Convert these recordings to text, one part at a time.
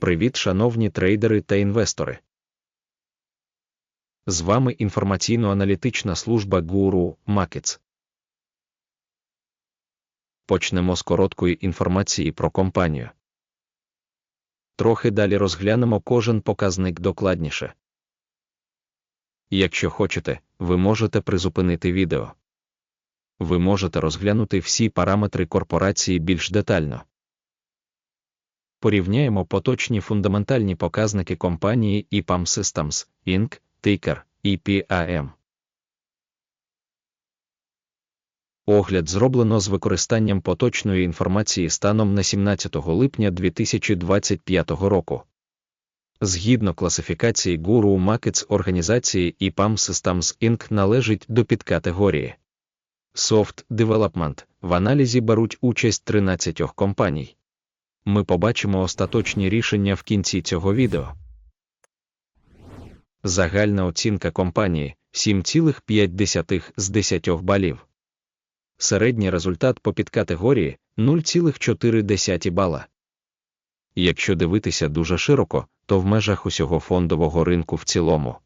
Привіт, шановні трейдери та інвестори. З вами інформаційно-аналітична служба Guru Markets. Почнемо з короткої інформації про компанію. Трохи далі розглянемо кожен показник докладніше. Якщо хочете, ви можете призупинити відео. Ви можете розглянути всі параметри корпорації більш детально. Порівняємо поточні фундаментальні показники компанії EPAM Systems, Inc., Ticker, EPAM. Огляд зроблено з використанням поточної інформації станом на 17 липня 2025 року. Згідно класифікації Guru Markets організації EPAM Systems Inc. належить до підкатегорії Soft Development. В аналізі беруть участь 13 компаній. Ми побачимо остаточні рішення в кінці цього відео. Загальна оцінка компанії 7,5 з 10 балів. Середній результат по підкатегорії 0,4 бала. Якщо дивитися дуже широко, то в межах усього фондового ринку в цілому.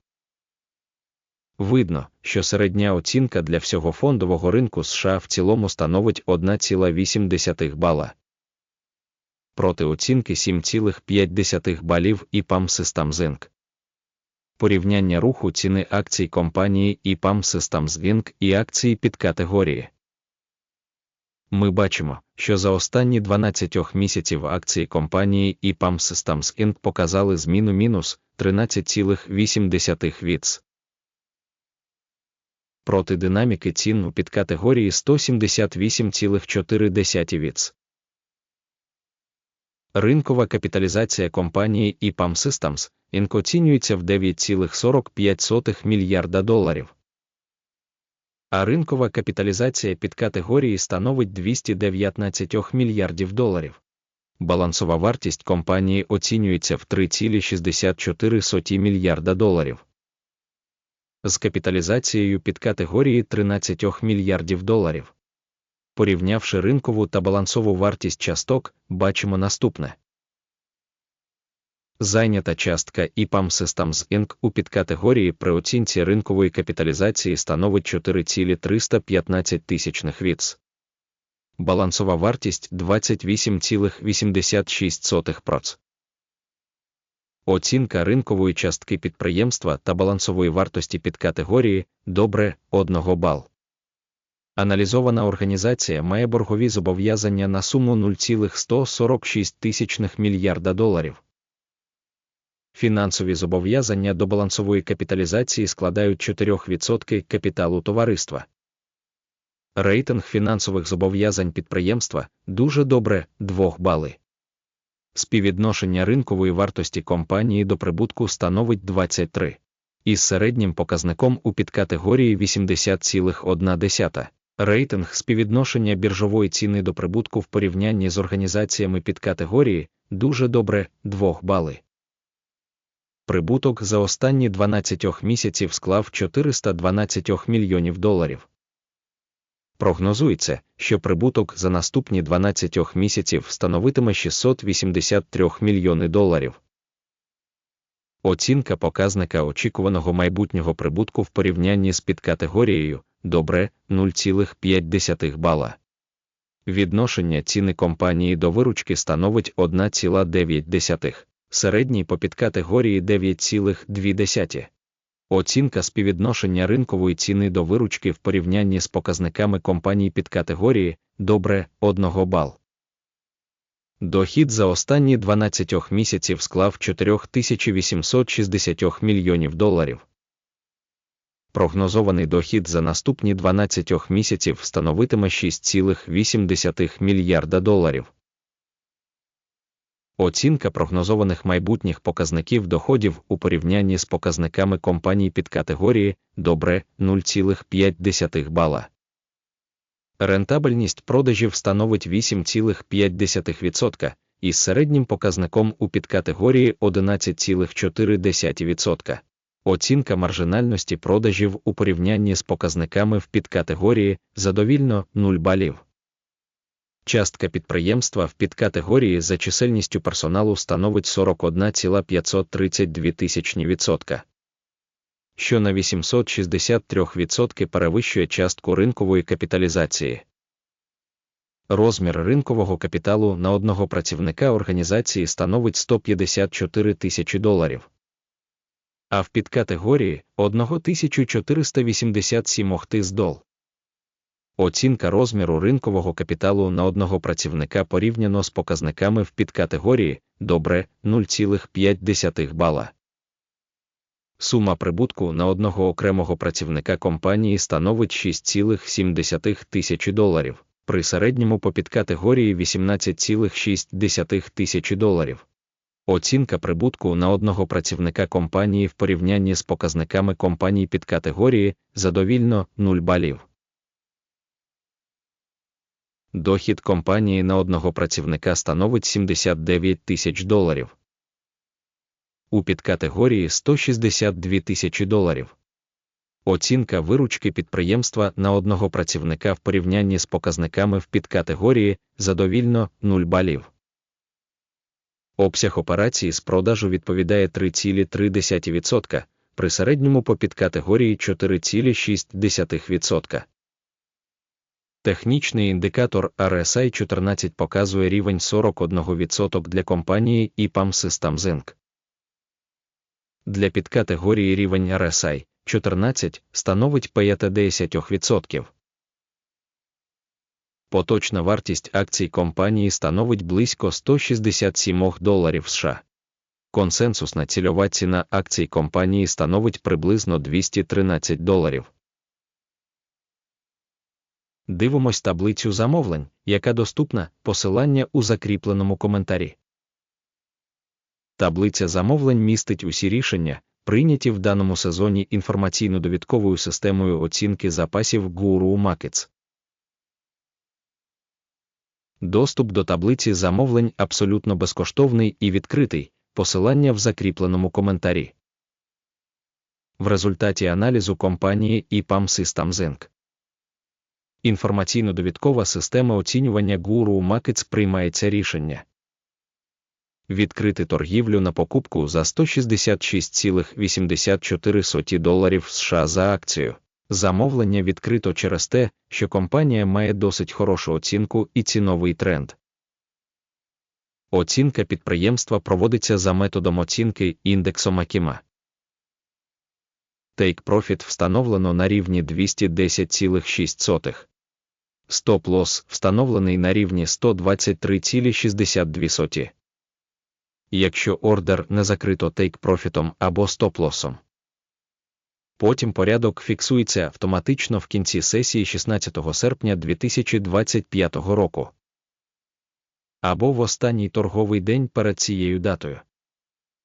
Видно, що середня оцінка для всього фондового ринку США в цілому становить 1,8 бала. Проти оцінки 7,5 балів і PAM Systems Inc. Порівняння руху ціни акцій компанії і PAM Systems Inc. і акції підкатегорії. Ми бачимо, що за останні 12 місяців акції компанії і PAM Systems Inc. показали зміну мінус 13,8 віц. Проти динаміки цін у підкатегорії 178,4 віц. Ринкова капіталізація компанії EPAM Systems Inc. оцінюється в 9,45 мільярда доларів. А ринкова капіталізація підкатегорії становить 219 мільярдів доларів. Балансова вартість компанії оцінюється в 3,64 мільярда доларів. З капіталізацією підкатегорії 13 мільярдів доларів. Порівнявши ринкову та балансову вартість часток, бачимо наступне. Зайнята частка EPAM Systems Inc. у підкатегорії при оцінці ринкової капіталізації становить 4,315 тисячних віц. Балансова вартість 28,86%. Оцінка ринкової частки підприємства та балансової вартості підкатегорії добре 1 бал. Аналізована організація має боргові зобов'язання на суму 0,146 тисячних мільярда доларів. Фінансові зобов'язання до балансової капіталізації складають 4% капіталу товариства. Рейтинг фінансових зобов'язань підприємства дуже добре 2 бали. Співвідношення ринкової вартості компанії до прибутку становить 23, із середнім показником у підкатегорії 80,1. Рейтинг співвідношення біржової ціни до прибутку в порівнянні з організаціями підкатегорії дуже добре 2 бали. Прибуток за останні 12 місяців склав 412 мільйонів доларів. Прогнозується, що прибуток за наступні 12 місяців становитиме 683 мільйони доларів. Оцінка показника очікуваного майбутнього прибутку в порівнянні з підкатегорією добре 0,5 бала. Відношення ціни компанії до виручки становить 1,9, середній по підкатегорії 9,2. Оцінка співвідношення ринкової ціни до виручки в порівнянні з показниками компаній підкатегорії добре 1 бал. Дохід за останні 12 місяців склав 4860 мільйонів доларів. Прогнозований дохід за наступні 12 місяців становитиме 6,8 мільярда доларів. Оцінка прогнозованих майбутніх показників доходів у порівнянні з показниками компаній під категорії добре 0,5 бала. Рентабельність продажів становить 8,5% із середнім показником у підкатегорії 11,4%. Оцінка маржинальності продажів у порівнянні з показниками в підкатегорії задовільно 0 балів. Частка підприємства в підкатегорії за чисельністю персоналу становить 41,532 тисячні відсотка, що на 863% перевищує частку ринкової капіталізації. Розмір ринкового капіталу на одного працівника організації становить 154 тисячі доларів. А в підкатегорії 1487 тисдол. Оцінка розміру ринкового капіталу на одного працівника порівняно з показниками в підкатегорії добре 0,5 бала. Сума прибутку на одного окремого працівника компанії становить 6,7 тисячі доларів, при середньому по підкатегорії 18,6 тисячі доларів. Оцінка прибутку на одного працівника компанії в порівнянні з показниками компаній підкатегорії задовільно 0 балів. Дохід компанії на одного працівника становить 79 тисяч доларів. У підкатегорії 162 тисячі доларів. Оцінка виручки підприємства на одного працівника в порівнянні з показниками в підкатегорії задовільно 0 балів. Обсяг операції з продажу відповідає 3,3%, при середньому по підкатегорії 4,6%. Технічний індикатор RSI 14 показує рівень 41% для компанії IPAM Systems Inc. Для підкатегорії рівень RSI 14 становить 50%. Поточна вартість акцій компанії становить близько 167 доларів США. Консенсусна цільова ціна акцій компанії становить приблизно 213 доларів. Дивимось таблицю замовлень, яка доступна посилання у закріпленому коментарі. Таблиця замовлень містить усі рішення, прийняті в даному сезоні інформаційно-довідковою системою оцінки запасів Guru Markets. Доступ до таблиці замовлень абсолютно безкоштовний і відкритий, посилання в закріпленому коментарі. В результаті аналізу компанії IPAM Systems Inc. Інформаційно-довідкова система оцінювання Guru Markets приймається рішення. Відкрити торгівлю на покупку за 166,84 доларів США за акцію. Замовлення відкрито через те, що компанія має досить хорошу оцінку і ціновий тренд. Оцінка підприємства проводиться за методом оцінки індексом Акіма. Take Profit встановлено на рівні 210,6. Стоп-лосс встановлений на рівні 123,62. Якщо ордер не закрито тейк-профітом або стоп-лосом. Потім порядок фіксується автоматично в кінці сесії 16 серпня 2025 року. Або в останній торговий день перед цією датою.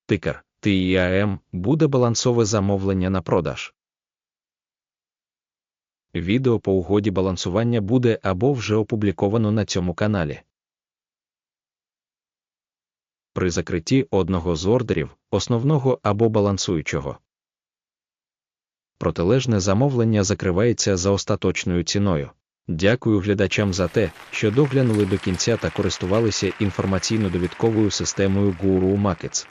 Тикер ТІАМ буде балансове замовлення на продаж. Відео по угоді балансування буде або вже опубліковано на цьому каналі. При закритті одного з ордерів, основного або балансуючого. Протилежне замовлення закривається за остаточною ціною. Дякую глядачам за те, що доглянули до кінця та користувалися інформаційно-довідковою системою Guru Markets.